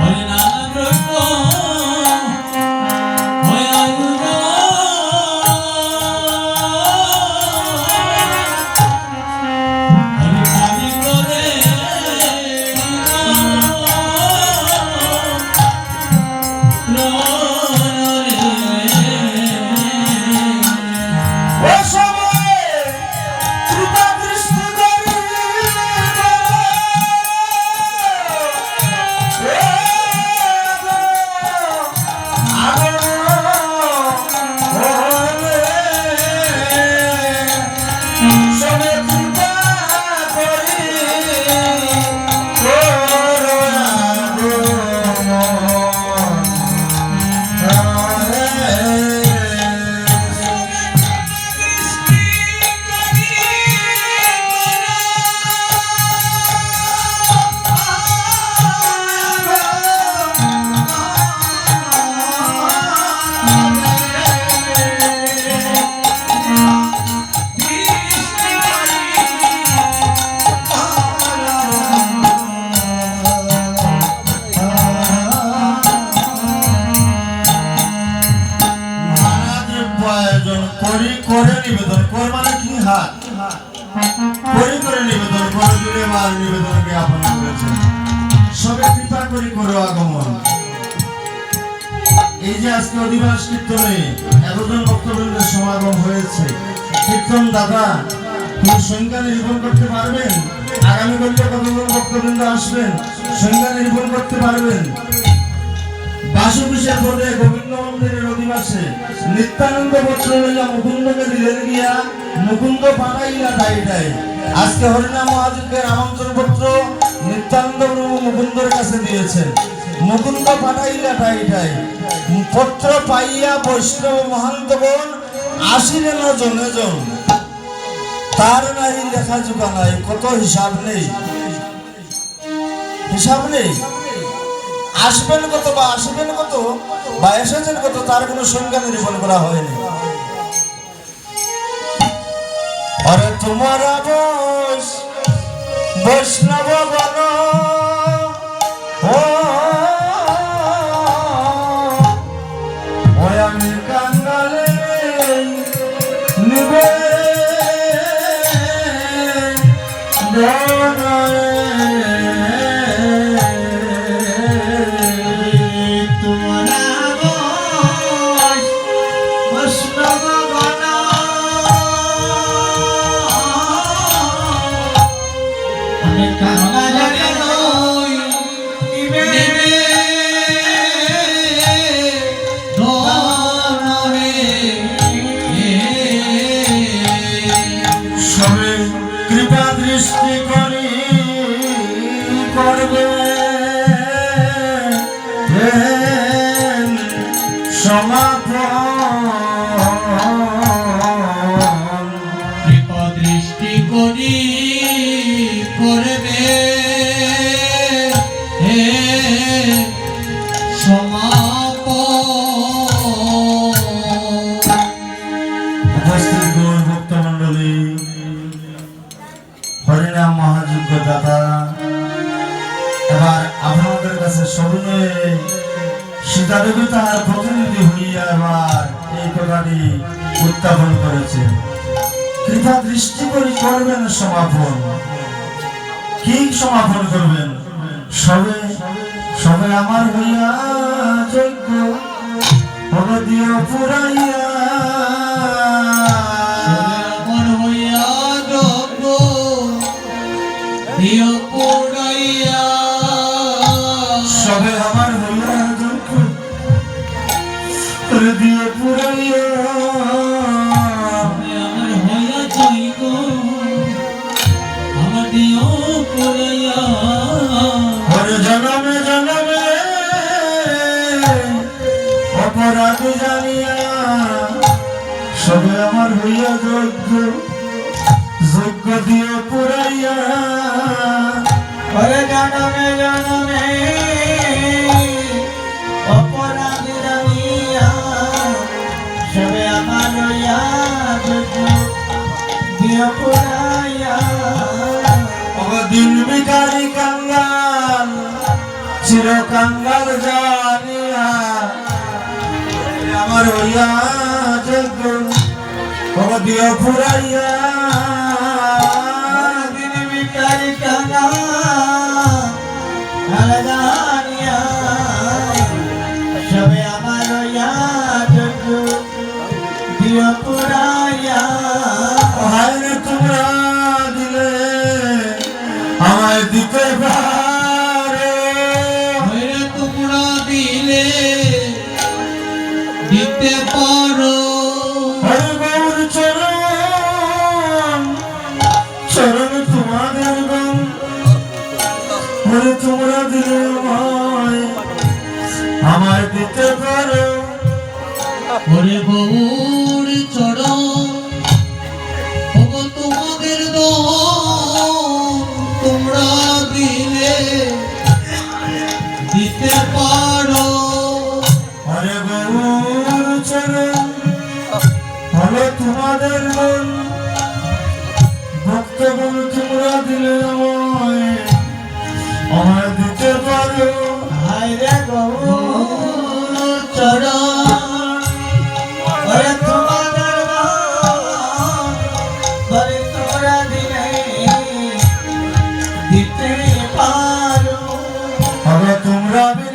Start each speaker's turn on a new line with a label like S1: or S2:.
S1: ও Sa করি, করে নিবেদন। কর মানে কি হাত? করি করে নিবেদন, করে দিলে মার নিবেদন জ্ঞাপন করেছেন। সবে কৃপা করি করো আগমন। এই যে আজকে অধিবাস কীর্তনে এতজন ভক্তবৃন্দের সমাগম হয়েছে। কীর্তন দাদা তুমি সংজ্ঞা নিরূপণ করতে পারবেন? আগামী কতজন ভক্তবৃন্দ আসবেন? সংজ্ঞা নিরূপণ করতে পারবেন? বাসুবিশের পদে গোবিন্দ মন্দিরের অধিবাসে নিত্যানন্দ পত্র লইয়া মুকুন্দকে পাইয়া বৈষ্ণব মহান্তগণ আসিলেন জনে জন। তার নাই লেখা জোকা নাই, কত হিসাব নেই? হিসাব নেই? আসবেন কত বা আসবেন কত বা এসেছেন কত, তার কোনো সংজ্ঞা নিরূপণ করা হয়নি। আরে তোমার আবস বৈষ্ণব বন ও আমি নিবে সমাপন
S2: কৃপা করবে। হে সমাপন
S1: উপস্থিত গৌর ভক্ত মন্ডলী হরিনাম মহাযজ্ঞ দাতা এবার আপনাদের কাছে সবিনয়ে সীতাদেবী তাহার প্রতিনিধি হইয়া এবার এই কথাটি উত্থাপন করেছে কৃপা দৃষ্টি করি করবেন সমাপন। কি সমাপন করবেন? সবে সবে আমার হইয়া যজ্ঞ ভগদিও পুরাইয়া।
S2: আমার হইয়া যোগ্য
S1: অপরাধ জানিয়া সবে আমার হইয়া যজ্ঞ যজ্ঞ দিয়ে পুরাইয়া
S3: ওরে জনমে জনমে। দিয় পুরাইয়া
S1: দিন বিকারি কাঙ্গাল চির কাঙ্গাল জানিয়া। আমার হইয়া বাবা দিও ফুরাইয়া।
S3: দিন বিকারি কানা
S1: দিতে পারে।
S2: তোমরা দিলে দিতে পারো।
S1: চরণ চরণ তোমাদের গম তোমরা দিলে আমায় দিতে পারো।
S2: ওরে গৌর চরণ
S1: হলো তোমাদের মন ভক্তগণ তোমরা দিলে আমায়। দিতে পারো।
S3: হায় রে গৌর চরণ। দিতে পারো।
S1: হরে তোমরা